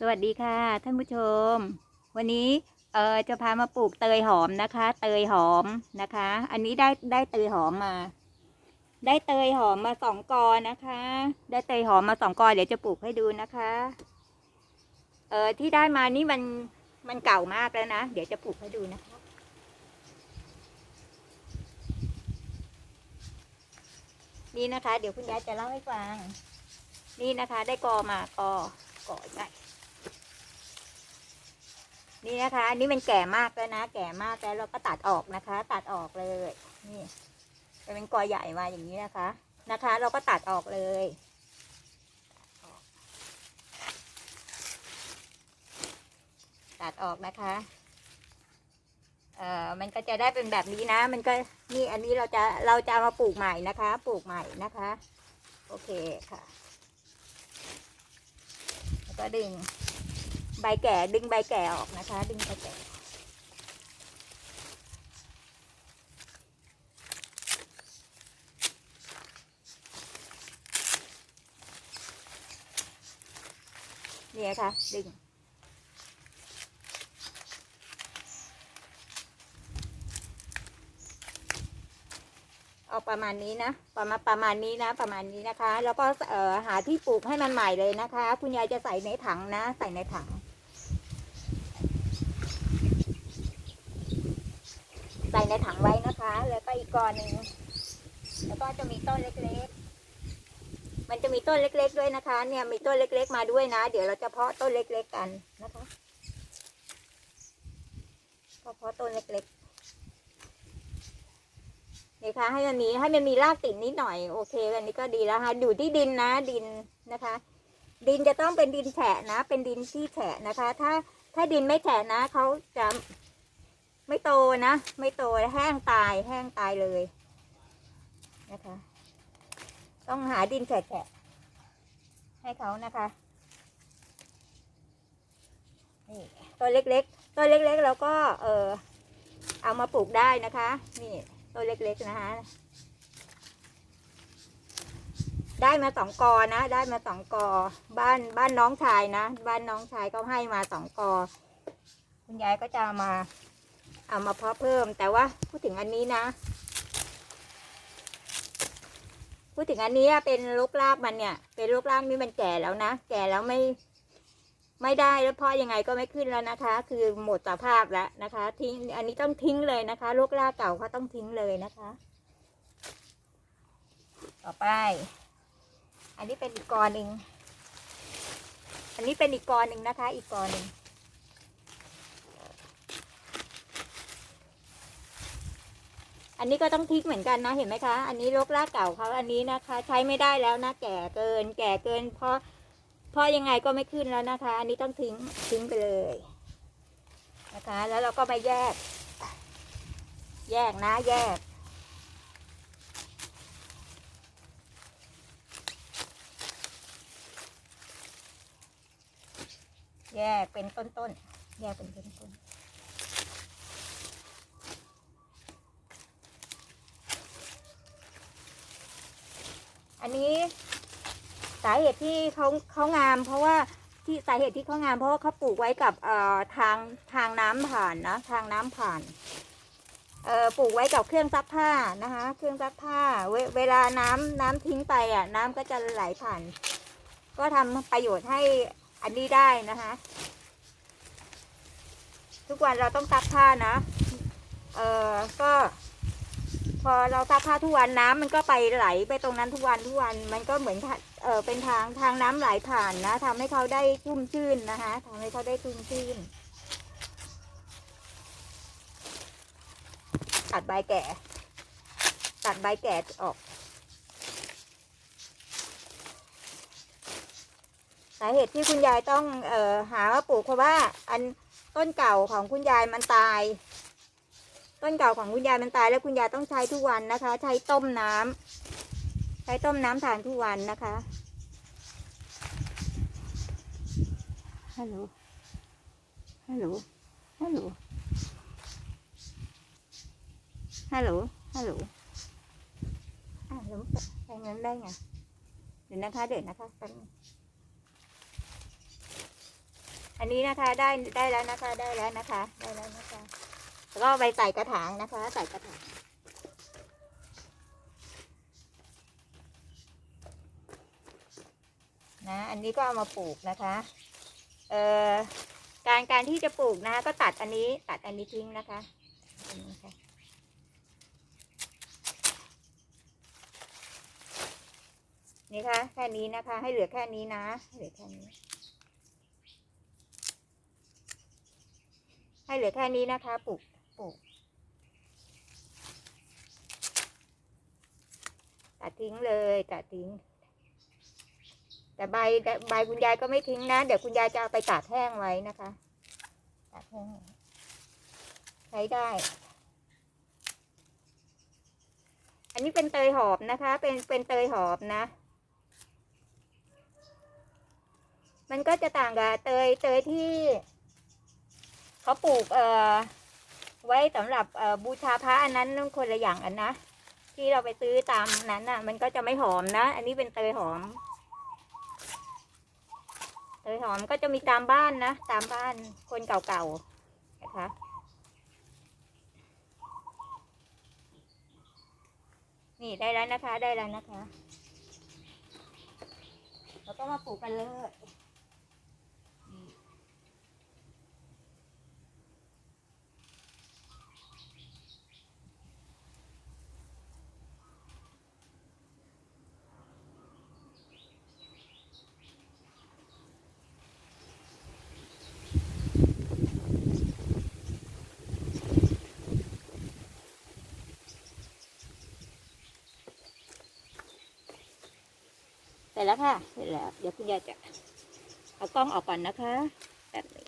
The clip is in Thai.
สวัสดีค่ะ ท่านผู้ชม วันนี้เออจะพามาปลูกเตยหอมนะคะ เตยหอมนะคะ อันนี้ได้ได้เตยหอมมา ได้เตยหอมมาสองกอนะคะ ได้เตยหอมมาสองกอเดี๋ยวจะปลูกให้ดูนะคะเออที่ได้มานี่มันมันเก่ามากแล้วนะ เดี๋ยวจะปลูกให้ดูนะคะ นี่นะคะ เดี๋ยวคุณยายจะเล่าให้ฟัง นี่นะคะ ได้กอมากอกอใหญ่ นี่นะคะ อันนี้มันแก่มากแล้วนะ แก่มากแล้วเราก็ตัดออกนะคะ ตัดออกเลย นี่เป็นกอใหญ่มาอย่างนี้นะคะ นะคะ เราก็ตัดออกเลยตัดออกนะคะ เอ่อ มันก็จะได้เป็นแบบนี้นะ มันก็ นี่อันนี้เราจะ เราจะมาปลูกใหม่นะคะ ปลูกใหม่นะคะ โอเคค่ะ แล้วก็ดึง ใบแก่ ดึงใบแก่ออกนะคะ ดึงใบแก่เนี่ยค่ะ ดึง เอาประมาณนี้นะ ประมาณประมาณนี้นะ ประมาณนี้นะคะ แล้วก็เอ่อหาที่ปลูกให้มันใหม่เลยนะคะ คุณยายจะใส่ในถังนะ ใส่ในถัง ใส่ในถังไว้นะคะ แล้วก็อีกกอนหนึ่งแล้วก็จะมีต้นเล็กๆ มันจะมีต้นเล็ก ๆ ด้วยนะคะ เนี่ยมีต้นเล็ก ๆ มาด้วยนะ เดี๋ยวเราจะเพาะต้นเล็ก ๆ กันนะคะก็เพาะต้นเล็กๆนี่ค่ะให้มันมีให้มันมีรากติดนิดหน่อย โอเคอันนี้ก็ดีแล้วค่ะอยู่ที่ดินนะ ดินนะคะ ดินจะต้องเป็นดินแฉะนะ เป็นดินที่แฉะนะคะ ถ้าถ้าดินไม่แฉะนะเขาจะ ไม่โตนะ ไม่โตแห้งตายแห้งตายเลยนะคะ ต้องหาดินแฉะให้เขานะคะนี่ตัวเล็กๆตัวเล็กๆเราก็เออเอามาปลูกได้นะคะ นี่ตัวเล็กๆนะคะได้มาสองกอนะ ได้มาสองกอ บ้านบ้านน้องชายนะ บ้านน้องชายเขาให้มาสองกอ คุณยายก็จะมา เอามาเพาะเพิ่ม แต่ว่าพูดถึงอันนี้นะ พูดถึงอันนี้เป็นลูกรากมันเนี่ย เป็นลูกรากนี่มันแก่แล้วนะ แก่แล้วไม่ ไม่ได้แล้วเพาะยังไงก็ไม่ขึ้นแล้วนะคะ คือหมดสภาพแล้วนะคะ ทิ้ง อันนี้ต้องทิ้งเลยนะคะลูกรากเก่าเขาต้องทิ้งเลยนะคะ ต่อไป อันนี้เป็นอีกกอหนึ่งอันนี้เป็นอีกกอหนึ่งนะคะ อีกกอหนึ่ง อันนี้ก็ต้องทิ้งเหมือนกันนะเห็นไหมคะ อันนี้รกรากเก่าเขาอันนี้นะคะ ใช้ไม่ได้แล้วนะแก่เกิน แก่เกิน เพราะเพราะยังไงก็ไม่ขึ้นแล้วนะคะ อันนี้ต้องทิ้งทิ้งไปเลยนะคะ แล้วเราก็มาแยก แยกนะแยกแยกเป็นต้นๆ แยกเป็นต้นๆ อันนี้ สาเหตุที่เขาเขางาม เพราะว่าที่สาเหตุที่เขางาม เพราะว่าเขาปลูกไว้กับเอ่อทางทางน้ำผ่านนะทางน้ำผ่านเอ่อปลูกไว้กับเครื่องซักผ้านะคะ เครื่องซักผ้าเวเวลาน้ำน้ำทิ้งไปอะ น้ำก็จะไหลผ่าน ก็ทำประโยชน์ให้อันนี้ได้นะคะ ทุกวันเราต้องซักผ้านะ เอ่อก็ พอเราซักผ้าทุกวันน้ำมันก็ไปไหลไปตรงนั้นทุกวันทุกวันมันก็เหมือนเออเป็นทางทางน้ำไหลผ่านนะทำให้เขาได้ชุ่มชื่นนะคะทำให้เขาได้ชุ่มชื่นตัดใบแก่ ตัดใบแก่ออกสาเหตุที่คุณยายต้องเอ่อหาว่าปลูกเพราะว่า อันต้นเก่าของคุณยายมันตาย ต้นเก่าของคุณยายมันตายแล้วคุณยายต้องใช้ทุกวันนะคะ ใช้ต้มน้ำใช้ต้มน้ำทานทุกวันนะคะฮัลโหลฮัลโหลฮัลโหลฮัลโหลฮัลโหลอะแล้วแปงั้นได้ไงเดี๋ยวนะคะเดี๋ยวนะคะแป๊บนึงอันนี้นะคะได้ได้แล้วนะคะได้แล้วนะคะได้แล้วนะคะ แล้วก็ไปใส่กระถางนะคะ ใส่กระถางนะอันนี้ก็เอามาปลูกนะคะเอ่อการการที่จะปลูกนะก็ตัดอันนี้ตัดอันนี้ทิ้งนะคะอันนี้ค่ะนี่ค่ะแค่นี้นะคะ ให้เหลือแค่นี้นะให้เหลือแค่นี้ ให้เหลือแค่นี้นะคะปลูก ปลูกตัดทิ้งเลยตัดทิ้ง แต่ใบใบคุณยายก็ไม่ทิ้งนะ เดี๋ยวคุณยายจะเอาไปตากแห้งไว้นะคะตากแห้งใช้ได้ อันนี้เป็นเตยหอมนะคะ เป็นเป็นเตยหอมนะมันก็จะต่างกับเตยเตยที่ เขาปลูกเอ่อ ไว้สำหรับบูชาพระอันนั้นคนละอย่างกันนะที่เราไปซื้อตามนั้นน่ะ มันก็จะไม่หอมนะ อันนี้เป็นเตยหอม เตยหอมก็จะมีตามบ้านนะ ตามบ้านคนเก่าๆนะคะนี่ได้แล้วนะคะ ได้แล้วนะคะ แล้วก็มาปลูกกันเลย เสร็จแล้วค่ะ เสร็จแล้ว เดี๋ยวคุณยายจะเอากล้องออกก่อนนะคะแป๊บหนึง